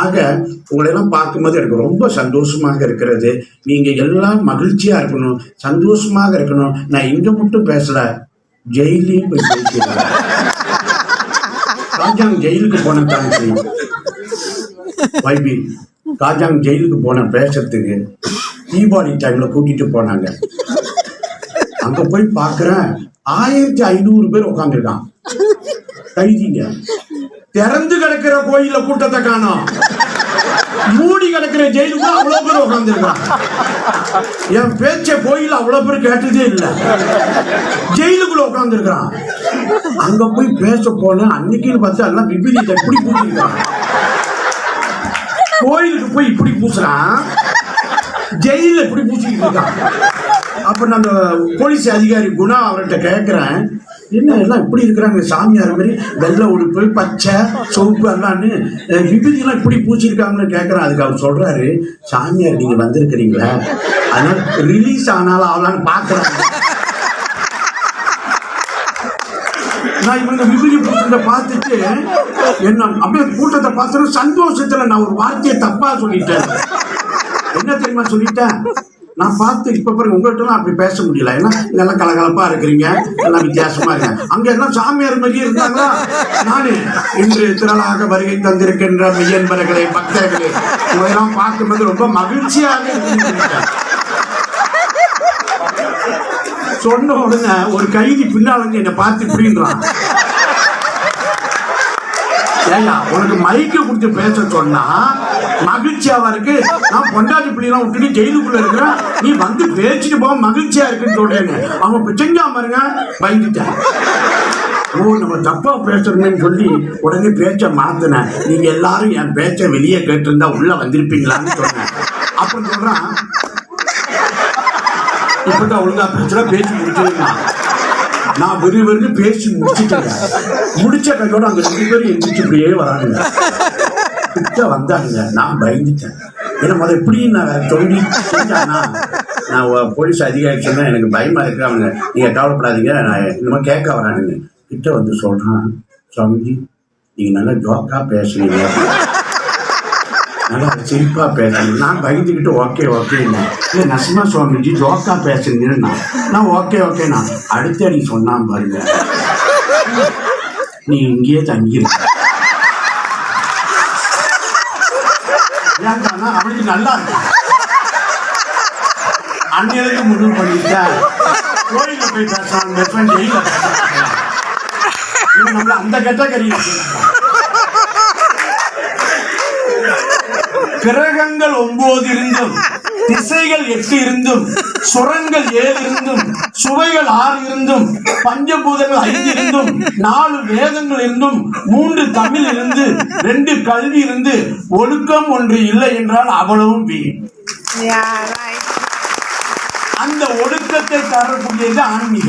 ஆக உங்களை எல்லாம் பார்க்கும்போது எனக்கு ரொம்ப சந்தோஷமாக இருக்கிறது. நீங்க எல்லாம் மகிழ்ச்சியா இருக்கணும். சந்தோஷமாக இருக்கணும். நான் இங்க மட்டும் பேசல. ஜெயிலையும் போய் ஜெயிலுக்கு போன தாங்க வைபி ராஜாங் ஜெயிலுக்கு போன பேசுறதுக்கு தீபாவளி டைம்ல கூட்டிட்டு போனாங்க. அங்க போய் பாக்குறேன் ஆயிரத்தி ஐநூறு பேர் உட்காந்துருக்கான் கைதிங்க திறந்து கிடக்கிற கோயில்ல கூட்டத்தை காணோம். மூடி கிடக்கிற ஜெயிலுக்குள்ள அவ்வளவு பேர் உட்காந்துருக்கான் என் பேச்ச கோயில் அவ்வளவு பேர் கேட்டதே இல்லை. ஜெயிலுக்குள்ள உட்காந்துருக்கான் அங்க போய் பேச போனேன் அன்னைக்குன்னு பார்த்து எல்லாம் விபரீதத்தை எப்படி பூசிருக்கான் கோயிலுக்கு போய் இப்படி பூசுறான். ஜெயில இப்படி பூசிக்கிட்டு இருக்கான். அப்ப நான் அந்த போலீஸ் அதிகாரி குணா அவர்கிட்ட கேட்கிறேன் என்ன எல்லாம் இப்படி இருக்கிறாங்க? சாமியார் மாதிரி வெள்ளை உடுப்பு பச்சை சொப்பு எல்லாம்னு அஹ், இப்படி பூச்சிருக்காங்கன்னு கேட்கிறேன் அதுக்கு அவர் சொல்கிறாரு சாமியார் நீங்கள் வந்திருக்கிறீங்களா? அதனால் ரிலீஸ் ஆனாலும் ஆகலான்னு பார்க்குறாங்க நான் இவங்க விபூதி பூசத்தை பார்த்துட்டு என்ன அப்படியே கூட்டத்தை பார்த்துட்டு சந்தோஷத்தில் நான் ஒரு வார்த்தையை தப்பாக சொல்லிட்டேன். என்ன தெரியுமா சொல்லிட்டேன்? நான் பார்த்து இப்ப பாருங்க உங்கள்கிட்ட அப்படி பேச முடியல. ஏன்னா இதெல்லாம் கலகலப்பா இருக்கிறீங்க. எல்லாம் வித்தியாசமா இருக்க. அங்க எல்லாம் சாமியார் மாதிரியே இருந்தாங்களா? நானு இன்று திரளாக வருகை தந்திருக்கின்ற மெய்யன்பர்களே பக்தர்களே இவையெல்லாம் பார்க்கும்போது ரொம்ப மகிழ்ச்சியாக சொன்ன உடனே ஒரு கைதி பின்னால வந்து என்னை பார்த்து இப்படின்றான். ஏன்னா உனக்கு மைக்கை கொடுத்து பேச சொன்னா மகிழ்ச்சியாவா இருக்கு நான் பொண்டாட்டி பிள்ளைலாம் விட்டுட்டு ஜெயிலுக்குள்ள இருக்கிறேன். நீ வந்து பேச்சுட்டு போக மகிழ்ச்சியா இருக்குன்னு சொல்றேன்னு. அவன் இப்ப பாருங்க பயந்துட்டேன். ஓ நம்ம தப்பா பேசுறோம்னு சொல்லி உடனே பேச்ச மாத்தினேன். நீங்க எல்லாரும் என் பேச்ச வெளியே கேட்டிருந்தா உள்ள வந்திருப்பீங்களான்னு சொன்னேன். அப்புறம் சொல்றான் இப்பதான் ஒழுங்கா பேசுற பேசி முடிச்சிருக்கான் நான் வெறு பேசி முடிச்சுட்டேன். முடிச்ச கையோட அந்த ரெண்டு பேரும் எந்திரிச்சு இப்படியே வராங்க கிட்ட வந்தாங்க நான் பயந்துட்டேன். ஏன்னா முதல்ல எப்படி நான் சொல்லி செஞ்சானா நான் போலீஸ் அதிகாரி சொன்னா எனக்கு பயமா இருக்கு. அவங்க நீங்க கவலைப்படாதீங்க. நான் இந்த கேட்க வரானுங்க. கிட்ட வந்து சொல்றான் சுவாமிஜி நீங்க நல்லா ஜோக்கா பேசுறீங்க. நல்லா சிரிப்பா பேசணும் நான் பயந்துக்கிட்டு ஓகே ஓகே இல்லை நரசிம்மா சுவாமிஜி ஜோக்கா பேசுறீங்கன்னு நான். நான் ஓகே ஓகேண்ணா அடுத்த நீ சொன்னான் பாருங்க. நீ இங்கேயே தங்கியிருக்க. ஏன்டானா அவனுக்கு நல்லா இருக்கு. அன்னையிலிருந்து முடிவு பண்ணிட்டேன் கோயில போய் பேசலாம். பெஸ்ட் ஃப்ரெண்ட் பேசுறான் இவன் நம்மள அந்த கேட்டகரியில் கிரகங்கள் ஒன்பது இருந்தும் திசைகள் எட்டு இருந்தும் சுரங்கள் ஏழு இருந்தும் சுவைகள் ஆறு இருந்தும் பஞ்சபூதங்கள் ஐந்து இருந்தும் நாலு வேதங்கள் இருந்தும் மூன்று தமிழ் இருந்து ரெண்டு கல்வி இருந்து ஒழுக்கம் ஒன்று இல்லை என்றால் அவ்வளவும் வீண். அந்த ஒழுக்கத்தை தரக்கூடியது ஆன்மீகம்